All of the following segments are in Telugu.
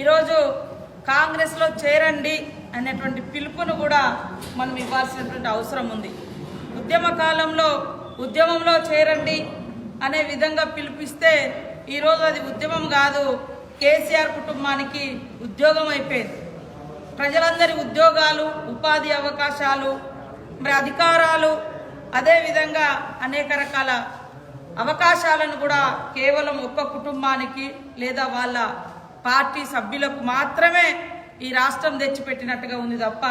ఈరోజు కాంగ్రెస్లో చేరండి అనేటువంటి పిలుపును కూడా మనం ఇవ్వాల్సినటువంటి అవసరం ఉంది. ఉద్యమ కాలంలో ఉద్యమంలో చేరండి అనే విధంగా పిలిపిస్తే ఈరోజు అది ఉద్యమం కాదు కేసీఆర్ కుటుంబానికి ఉద్యోగం అయిపోయింది. ప్రజలందరి ఉద్యోగాలు ఉపాధి అవకాశాలు మరి అధికారాలు అదేవిధంగా అనేక రకాల అవకాశాలను కూడా కేవలం ఒక్క కుటుంబానికి లేదా వాళ్ళ పార్టీ సభ్యులకు మాత్రమే ఈ రాష్ట్రం తెచ్చిపెట్టినట్టుగా ఉంది తప్ప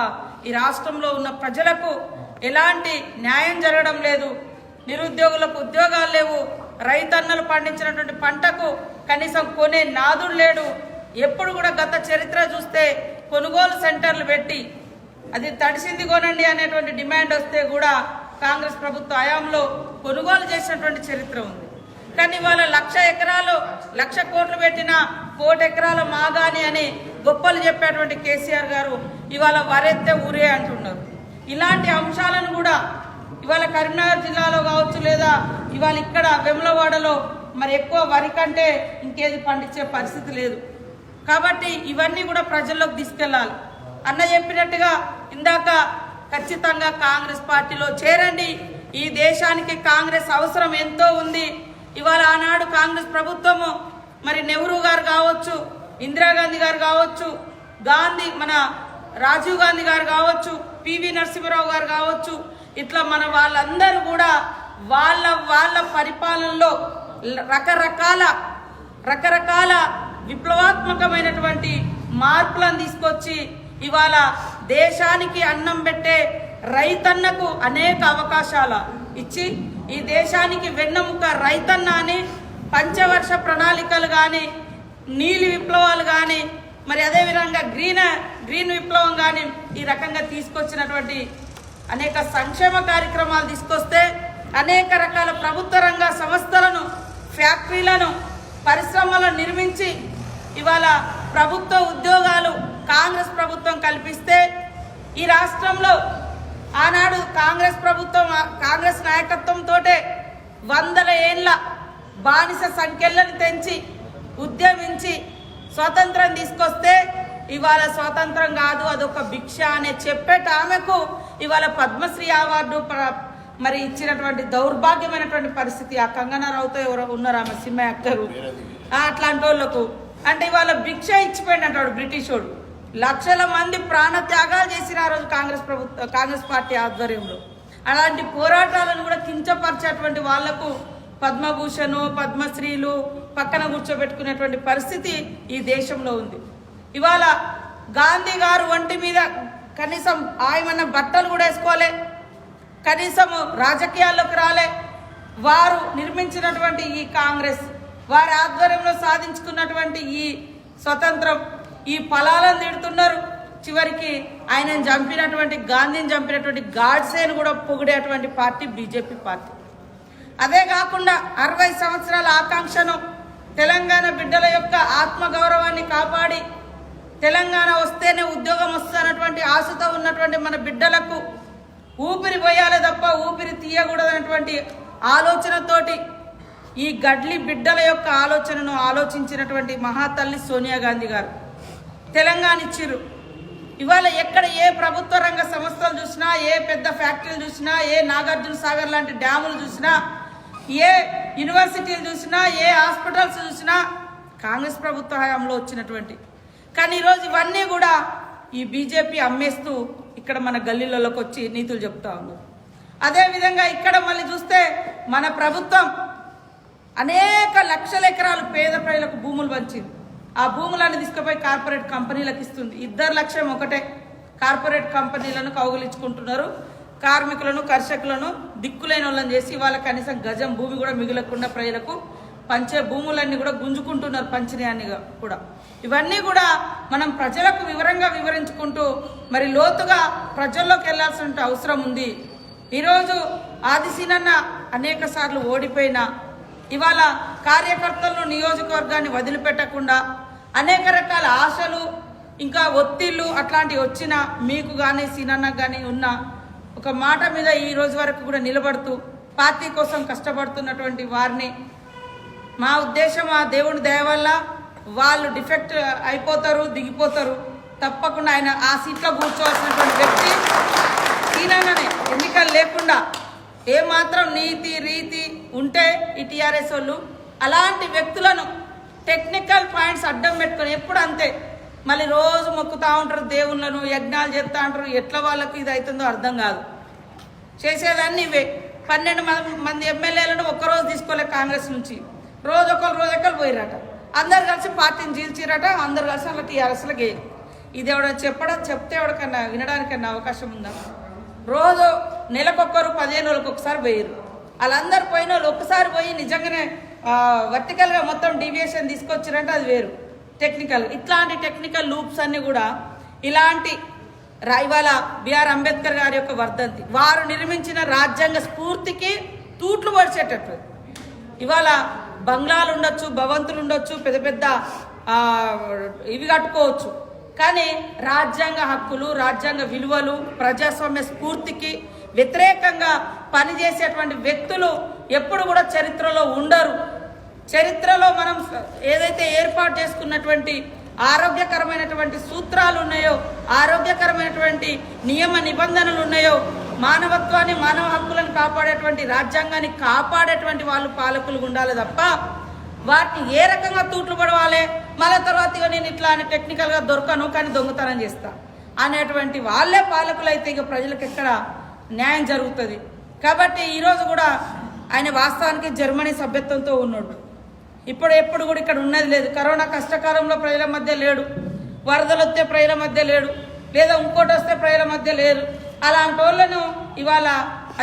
ఈ రాష్ట్రంలో ఉన్న ప్రజలకు ఎలాంటి న్యాయం జరగడం లేదు. నిరుద్యోగులకు ఉద్యోగాలు లేవు. రైతన్నలు పండించినటువంటి పంటకు కనీసం కొనే నాదుడు లేడు. ఎప్పుడు కూడా గత చరిత్ర చూస్తే కొనుగోలు సెంటర్లు పెట్టి అది తడిసింది కొనండి అనేటువంటి డిమాండ్ వస్తే కూడా కాంగ్రెస్ ప్రభుత్వ హయాంలో కొనుగోలు చేసినటువంటి చరిత్ర ఉంది. కానీ ఇవాళ లక్ష ఎకరాలు లక్ష కోట్లు పెట్టిన కోటి ఎకరాల మాగాని అని గొప్పలు చెప్పేటువంటి కేసీఆర్ గారు ఇవాళ వరెత్తే ఊరే అంటున్నారు. ఇలాంటి అంశాలను కూడా ఇవాళ కరీంనగర్ జిల్లాలో కావచ్చు లేదా ఇవాళ ఇక్కడ వెములవాడలో మరి ఎక్కువ వరి కంటే ఇంకేది పండించే పరిస్థితి లేదు. కాబట్టి ఇవన్నీ కూడా ప్రజల్లోకి తీసుకెళ్ళాలి. అన్న చెప్పినట్టుగా ఇందాక ఖచ్చితంగా కాంగ్రెస్ పార్టీలో చేరండి. ఈ దేశానికి కాంగ్రెస్ అవసరం ఎంతో ఉంది. ఇవాళ ఆనాడు కాంగ్రెస్ ప్రభుత్వము మరి నెహ్రూ గారు కావచ్చు ఇందిరాగాంధీ గారు కావచ్చు గాంధీ మన రాజీవ్ గాంధీ గారు కావచ్చు పివి నరసింహరావు గారు కావచ్చు ఇట్లా మన వాళ్ళందరూ కూడా వాళ్ళ వాళ్ళ పరిపాలనలో రకరకాల రకరకాల విప్లవాత్మకమైనటువంటి మార్పులను తీసుకొచ్చి ఇవాళ దేశానికి అన్నం పెట్టే రైతన్నకు అనేక అవకాశాలు ఇచ్చి ఈ దేశానికి వెన్నెముక రైతన్న అని పంచవర్ష ప్రణాళికలు కానీ నీలి విప్లవాలు కానీ మరి అదేవిధంగా గ్రీన్ గ్రీన్ విప్లవం కానీ ఈ రకంగా తీసుకొచ్చినటువంటి అనేక సంక్షేమ కార్యక్రమాలు తీసుకొస్తే అనేక రకాల ప్రభుత్వ రంగ సంస్థలను ఫ్యాక్టరీలను పరిశ్రమలను నిర్మించి ఇవాళ ప్రభుత్వ ఉద్యోగాలు కాంగ్రెస్ ప్రభుత్వం కల్పిస్తే ఈ రాష్ట్రంలో ఆనాడు కాంగ్రెస్ ప్రభుత్వం కాంగ్రెస్ నాయకత్వంతో వందల ఏళ్ళ బానిస సంఖ్యలను తెంచి ఉద్యమించి స్వతంత్రం తీసుకొస్తే ఇవాళ స్వతంత్రం కాదు అదొక భిక్ష అనే చెప్పేట ఆమెకు ఇవాళ పద్మశ్రీ అవార్డు మరి ఇచ్చినటువంటి దౌర్భాగ్యమైనటువంటి పరిస్థితి. ఆ కంగనా రావుతో ఎవరో ఉన్నారు ఆమె సినిమా యాక్టరు. ఆ, అట్లాంటి వాళ్ళకు అంటే ఇవాళ భిక్ష ఇచ్చిపోయింది అంటాడు బ్రిటిష్ వాడు లక్షల మంది ప్రాణ త్యాగాలు చేసిన ఆ రోజు కాంగ్రెస్ ప్రభుత్వ కాంగ్రెస్ పార్టీ ఆధ్వర్యంలో. అలాంటి పోరాటాలను కూడా కించపరిచేటువంటి వాళ్ళకు పద్మభూషణ్ పద్మశ్రీలు పక్కన కూర్చోబెట్టుకునేటువంటి పరిస్థితి ఈ దేశంలో ఉంది. ఇవాళ గాంధీ గారు ఒంటి మీద కనీసం ఆయమన్న బట్టలు కూడా వేసుకోలే. కనీసం రాజకీయాల్లోకి రాలే. వారు నిర్మించినటువంటి ఈ కాంగ్రెస్ వారి ఆధ్వర్యంలో సాధించుకున్నటువంటి ఈ స్వతంత్రం ఈ ఫలాలను తిడుతున్నారు. చివరికి ఆయనను చంపినటువంటి గాంధీని చంపినటువంటి గాడ్సేను కూడా పొగిడేటువంటి పార్టీ బీజేపీ పార్టీ. అదే కాకుండా అరవై సంవత్సరాల ఆకాంక్షను తెలంగాణ బిడ్డల యొక్క ఆత్మగౌరవాన్ని కాపాడి తెలంగాణ వస్తేనే ఉద్యోగం వస్తున్నటువంటి ఆశతో ఉన్నటువంటి మన బిడ్డలకు ఊపిరి పోయాలి తప్ప ఊపిరి తీయకూడదన్నటువంటి ఆలోచనతోటి ఈ గడ్లి బిడ్డల యొక్క ఆలోచనను ఆలోచించినటువంటి మహాతల్లి సోనియా గాంధీ గారు. తెలంగాణ ఇచ్చిర్రు. ఇవాళ ఎక్కడ ఏ ప్రభుత్వ రంగ సంస్థలు చూసినా ఏ పెద్ద ఫ్యాక్టరీలు చూసినా ఏ నాగార్జున సాగర్ లాంటి డ్యాములు చూసినా ఏ యూనివర్సిటీలు చూసినా ఏ హాస్పిటల్స్ చూసినా కాంగ్రెస్ ప్రభుత్వ హయాంలో వచ్చినటువంటి. కానీ ఈరోజు ఇవన్నీ కూడా ఈ బీజేపీ అమ్మేస్తూ ఇక్కడ మన గల్లీలలోకి వచ్చి నీతులు చెప్తా ఉన్నారు. అదేవిధంగా ఇక్కడ మళ్ళీ చూస్తే మన ప్రభుత్వం అనేక లక్షల ఎకరాలు పేద ప్రజలకు భూములు పంచింది. ఆ భూములను తీసుకుపోయి కార్పొరేట్ కంపెనీలకు ఇస్తుంది. ఇద్దరు లక్ష్యం ఒకటే. కార్పొరేట్ కంపెనీలను కౌగులించుకుంటున్నారు. కార్మికులను కర్షకులను దిక్కులేని వాళ్ళని చేసి వాళ్ళ కనీసం గజం భూమి కూడా మిగలకుండా ప్రజలకు పంచే భూములన్నీ కూడా గుంజుకుంటున్నారు పంచనయాన్ని కూడా. ఇవన్నీ కూడా మనం ప్రజలకు వివరంగా వివరించుకుంటూ మరి లోతుగా ప్రజల్లోకి వెళ్ళాల్సిన అవసరం ఉంది. ఈరోజు ఆదిశీనన్న అనేక సార్లు ఓడిపోయినా ఇవాళ కార్యకర్తలను నియోజకవర్గాన్ని వదిలిపెట్టకుండా అనేక రకాల ఆశలు ఇంకా ఒత్తిళ్ళు అట్లాంటివి వచ్చిన మీకు కానీ సీనన్నకు కానీ ఉన్న ఒక మాట మీద ఈ రోజు వరకు కూడా నిలబడుతూ పార్టీ కోసం కష్టపడుతున్నటువంటి వారిని మా ఉద్దేశం ఆ దేవుని దయ వల్ల వాళ్ళు డిఫెక్ట్ అయిపోతారు దిగిపోతారు. తప్పకుండా ఆయన ఆ సీట్లో కూర్చోవాల్సినటువంటి వ్యక్తి సీనంగానే ఎన్నికలు లేకుండా ఏమాత్రం నీతి రీతి ఉంటే ఈ టీఆర్ఎస్ వాళ్ళు అలాంటి వ్యక్తులను టెక్నికల్ పాయింట్స్ అడ్డం పెట్టుకొని ఎప్పుడు అంతే. మళ్ళీ రోజు మొక్కుతా ఉంటారు దేవుళ్ళను యజ్ఞాలు చేస్తూ ఉంటారు. ఎట్లా వాళ్ళకు ఇది అవుతుందో అర్థం కాదు. చేసేదాన్ని ఇవే. పన్నెండు మంది మంది ఎమ్మెల్యేలను ఒక్కరోజు తీసుకోలే కాంగ్రెస్ నుంచి. రోజు ఒకరు రోజు ఒకరు పోయిరట అందరు కలిసి పార్టీని చీల్చిరట అందరు కలిసి అలా టీఆర్ఎస్లో గేయం ఇది ఎవడ చెప్పడం చెప్తే ఎవడికన్నా వినడానికన్నా అవకాశం ఉందా? రోజు నెలకొక్కరు పదిహేను రోజులకు ఒకసారి పోయారు వాళ్ళందరూ పోయిన వాళ్ళు ఒక్కసారి పోయి నిజంగానే వర్టికల్గా మొత్తం డీవియేషన్ తీసుకొచ్చారంటే అది వేరు. టెక్నికల్ ఇట్లాంటి టెక్నికల్ లూప్స్ అన్నీ కూడా ఇలాంటి రా- ఇవాళ బిఆర్ అంబేద్కర్ గారి యొక్క వర్ధంతి. వారు నిర్మించిన రాజ్యాంగ స్ఫూర్తికి తూట్లు పడిచేటట్టు. ఇవాళ బంగ్లాలు ఉండొచ్చు భవంతులు ఉండొచ్చు పెద్ద పెద్ద ఇవి కట్టుకోవచ్చు. కానీ రాజ్యాంగ హక్కులు రాజ్యాంగ విలువలు ప్రజాస్వామ్య స్ఫూర్తికి వ్యతిరేకంగా పనిచేసేటువంటి వ్యక్తులు ఎప్పుడు కూడా చరిత్రలో ఉండరు. చరిత్రలో మనం ఏదైతే ఏర్పాటు చేసుకున్నటువంటి ఆరోగ్యకరమైనటువంటి సూత్రాలు ఉన్నాయో ఆరోగ్యకరమైనటువంటి నియమ నిబంధనలు ఉన్నాయో మానవత్వాన్ని మానవ హక్కులను కాపాడేటువంటి రాజ్యాంగాన్ని కాపాడేటువంటి వాళ్ళు పాలకులు ఉండాలి తప్ప వాటిని ఏ రకంగా తూట్లు పడవాలి? మళ్ళీ తర్వాత ఇక నేను ఇట్లా అని టెక్నికల్గా దొరకను కానీ దొంగతనం చేస్తా. అనేటువంటి వాళ్ళే పాలకులు అయితే ఇక ప్రజలకు ఎక్కడ న్యాయం జరుగుతుంది. కాబట్టి ఈరోజు కూడా ఆయన వాస్తవానికి జర్మనీ సభ్యత్వంతో ఉన్నాడు. ఇప్పుడు ఎప్పుడు కూడా ఇక్కడ ఉన్నది లేదు. కరోనా కష్టకాలంలో ప్రజల మధ్య లేడు. వరదలు వస్తే ప్రజల మధ్య లేడు. లేదా ఇంకోటి వస్తే ప్రజల మధ్య లేరు. అలాంటి వాళ్ళను ఇవాళ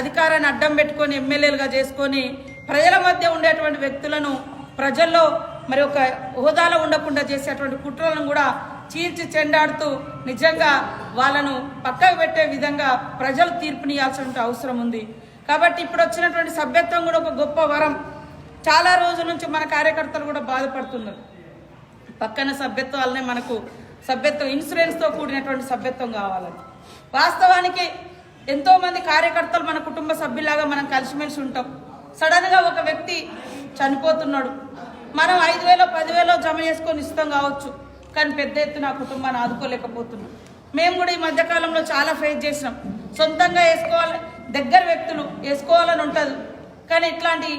అధికారాన్ని అడ్డం పెట్టుకొని ఎమ్మెల్యేలుగా చేసుకొని ప్రజల మధ్య ఉండేటువంటి వ్యక్తులను ప్రజల్లో మరి ఒక హోదాలో ఉండకుండా చేసేటువంటి కుట్రలను కూడా చీల్చి చెండాడుతూ నిజంగా వాళ్ళను పక్కకు పెట్టే విధంగా ప్రజలు తీర్పునియాల్సిన అవసరం ఉంది. కాబట్టి ఇప్పుడు వచ్చినటువంటి సభ్యత్వం కూడా ఒక గొప్ప వరం. చాలా రోజుల నుంచి మన కార్యకర్తలు కూడా బాధపడుతున్నారు. పక్కన సభ్యత్వాలనే మనకు సభ్యత్వం ఇన్సూరెన్స్తో కూడినటువంటి సభ్యత్వం కావాలని. వాస్తవానికి ఎంతోమంది కార్యకర్తలు మన కుటుంబ సభ్యులాగా మనం కలిసిమెలిసి ఉంటాం. సడన్గా ఒక వ్యక్తి చనిపోతున్నాడు. మనం ఐదు వేలో పదివేలో జమ చేసుకొని ఇస్తాం కావచ్చు కానీ పెద్ద ఎత్తున ఆ కుటుంబాన్ని ఆదుకోలేకపోతున్నాం. మేము కూడా ఈ మధ్యకాలంలో చాలా ఫేస్ చేసినాం. సొంతంగా వేసుకోవాలి దగ్గర వ్యక్తులు వేసుకోవాలని ఉంటుంది. కానీ ఇట్లాంటి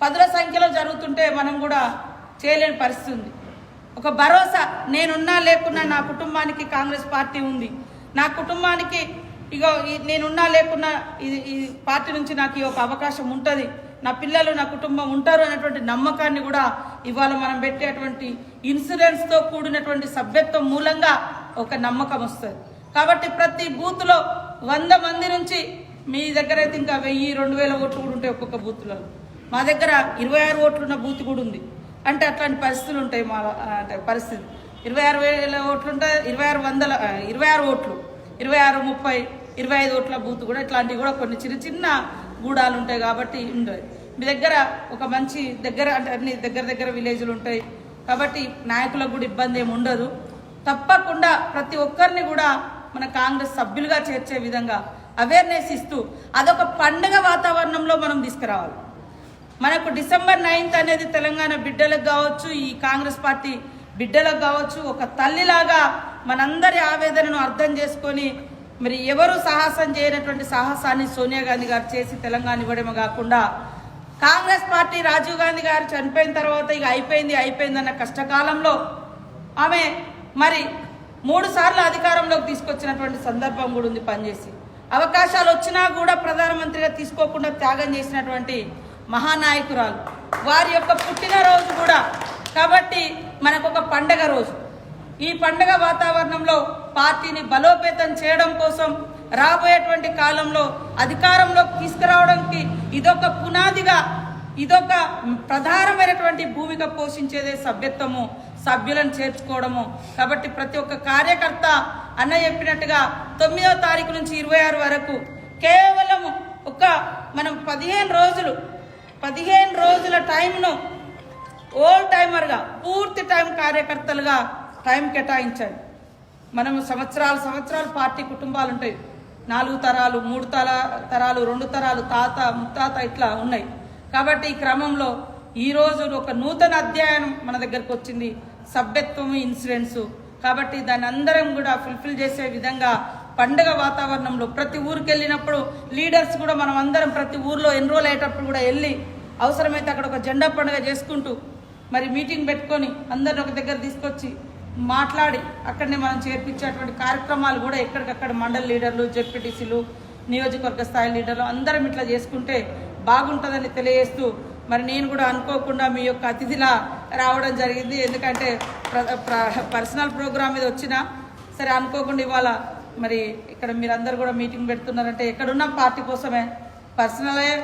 పదుల సంఖ్యలో జరుగుతుంటే మనం కూడా చేయలేని పరిస్థితి ఉంది. ఒక భరోసా నేనున్నా లేకున్నా నా కుటుంబానికి కాంగ్రెస్ పార్టీ ఉంది. నా కుటుంబానికి ఇగో నేనున్నా లేకున్నా ఇది ఈ పార్టీ నుంచి నాకు ఈ ఒక అవకాశం ఉంటుంది. నా పిల్లలు నా కుటుంబం ఉంటారు అనేటువంటి నమ్మకాన్ని కూడా ఇవాళ మనం పెట్టేటువంటి ఇన్సూరెన్స్తో కూడినటువంటి సభ్యత్వం మూలంగా ఒక నమ్మకం వస్తుంది. కాబట్టి ప్రతి బూత్లో వంద మంది నుంచి మీ దగ్గర అయితే ఇంకా వెయ్యి రెండు వేల ఓట్లు కూడా ఉంటాయి ఒక్కొక్క బూత్లలో. మా దగ్గర ఇరవై ఆరు ఓట్లున్న బూత్ కూడా ఉంది. అంటే అట్లాంటి పరిస్థితులు ఉంటాయి మా అంటే పరిస్థితి. ఇరవై ఆరు వేల ఓట్లు ఇరవై ఆరు వందల ఇరవై ఆరు ఓట్లు ఇరవై ఆరు ముప్పై ఇరవై ఐదు ఓట్ల బూత్ కూడా ఇట్లాంటివి కూడా కొన్ని చిన్న చిన్న గూడాలు ఉంటాయి కాబట్టి ఉండవు. మీ దగ్గర ఒక మంచి దగ్గర అంటే అన్ని దగ్గర దగ్గర విలేజ్లు ఉంటాయి కాబట్టి నాయకులకు కూడా ఇబ్బంది ఏమి ఉండదు. తప్పకుండా ప్రతి ఒక్కరిని కూడా మన కాంగ్రెస్ సభ్యులుగా చేర్చే విధంగా అవేర్నెస్ ఇస్తూ అదొక పండగ వాతావరణంలో మనం తీసుకురావాలి. మనకు డిసెంబర్ నైన్త్ అనేది తెలంగాణ బిడ్డలకు కావచ్చు ఈ కాంగ్రెస్ పార్టీ బిడ్డలకు కావచ్చు ఒక తల్లిలాగా మనందరి ఆవేదనను అర్థం చేసుకొని మరి ఎవరు సాహసం చేయనటువంటి సాహసాన్ని సోనియా గాంధీ గారు చేసి తెలంగాణ ఇవ్వడమే కాకుండా కాంగ్రెస్ పార్టీ రాజీవ్ గాంధీ గారు చనిపోయిన తర్వాత ఇక అయిపోయింది అయిపోయింది అన్న కష్టకాలంలో ఆమె మరి మూడు సార్లు అధికారంలోకి తీసుకొచ్చినటువంటి సందర్భం కూడా ఉంది పనిచేసి. అవకాశాలు వచ్చినా కూడా ప్రధానమంత్రిగా తీసుకోకుండా త్యాగం చేసినటువంటి మహానాయకురాలు. వారి యొక్క పుట్టినరోజు కూడా. కాబట్టి మనకు ఒక పండగ రోజు. ఈ పండగ వాతావరణంలో పార్టీని బలోపేతం చేయడం కోసం రాబోయేటువంటి కాలంలో అధికారంలోకి తీసుకురావడానికి ఇదొక పునాదిగా ఇదొక ప్రధానమైనటువంటి భూమిక పోషించేదే సభ్యత్వము సభ్యులను చేర్చుకోవడము. కాబట్టి ప్రతి ఒక్క కార్యకర్త అన్న చెప్పినట్టుగా తొమ్మిదో తారీఖు నుంచి ఇరవై ఆరు వరకు కేవలం ఒక మనం పదిహేను రోజులు పదిహేను రోజుల టైంను ఓల్ టైమర్గా పూర్తి టైం కార్యకర్తలుగా టైం కేటాయించండి మనము సంవత్సరాలు సంవత్సరాలు పార్టీ కుటుంబాలు ఉంటాయి. నాలుగు తరాలు మూడు తర తరాలు రెండు తరాలు తాత ముత్తాత ఇట్లా ఉన్నాయి. కాబట్టి ఈ క్రమంలో ఈ రోజు ఒక నూతన అధ్యయనం మన దగ్గరకు వచ్చింది. సభ్యత్వం ఇన్సూరెన్సు కాబట్టి దాన్ని అందరం కూడా ఫుల్ఫిల్ చేసే విధంగా పండగ వాతావరణంలో ప్రతి ఊరికి వెళ్ళినప్పుడు లీడర్స్ కూడా మనం అందరం ప్రతి ఊర్లో ఎన్రోల్ అయ్యేటప్పుడు కూడా వెళ్ళి అవసరమైతే అక్కడ ఒక జెండా పండుగ చేసుకుంటూ మరి మీటింగ్ పెట్టుకొని అందరిని ఒక దగ్గర తీసుకొచ్చి మాట్లాడి అక్కడనే మనం చేర్పించేటువంటి కార్యక్రమాలు కూడా ఎక్కడికక్కడ మండల లీడర్లు జెడ్పీటీసీలు నియోజకవర్గ స్థాయి లీడర్లు అందరం ఇట్లా చేసుకుంటే బాగుంటుందని తెలియజేస్తూ మరి నేను కూడా అనుకోకుండా మీ యొక్క అతిథిలా రావడం జరిగింది. ఎందుకంటే ప్ర- పర్సనల్ ప్రోగ్రామ్ మీద వచ్చినా సరే అనుకోకుండా ఇవాళ మరి ఇక్కడ మీరందరూ కూడా మీటింగ్ పెడుతున్నారంటే ఎక్కడున్న పార్టీ కోసమే? పర్సనలే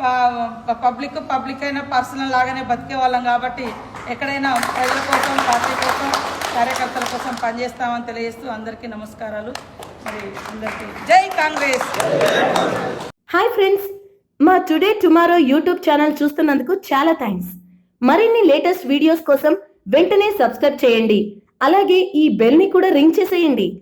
ప- పబ్లిక్ పబ్లిక్ అయినా పర్సనల్ లాగానే బతికే వాళ్ళం కాబట్టి ఎక్కడైనా ప్రజల కోసం పార్టీ కోసం కార్యకర్తల కోసం పనిచేస్తామని తెలియజేస్తూ అందరికీ నమస్కారాలు. మరి అందరికీ జై కాంగ్రెస్! Hi friends! మా టుడే టుమారో యూట్యూబ్ ఛానల్ చూస్తున్నందుకు చాలా థ్యాంక్స్. మరిన్ని లేటెస్ట్ వీడియోస్ కోసం వెంటనే సబ్స్క్రైబ్ చేయండి. అలాగే ఈ బెల్ని కూడా రింగ్ చేసేయండి.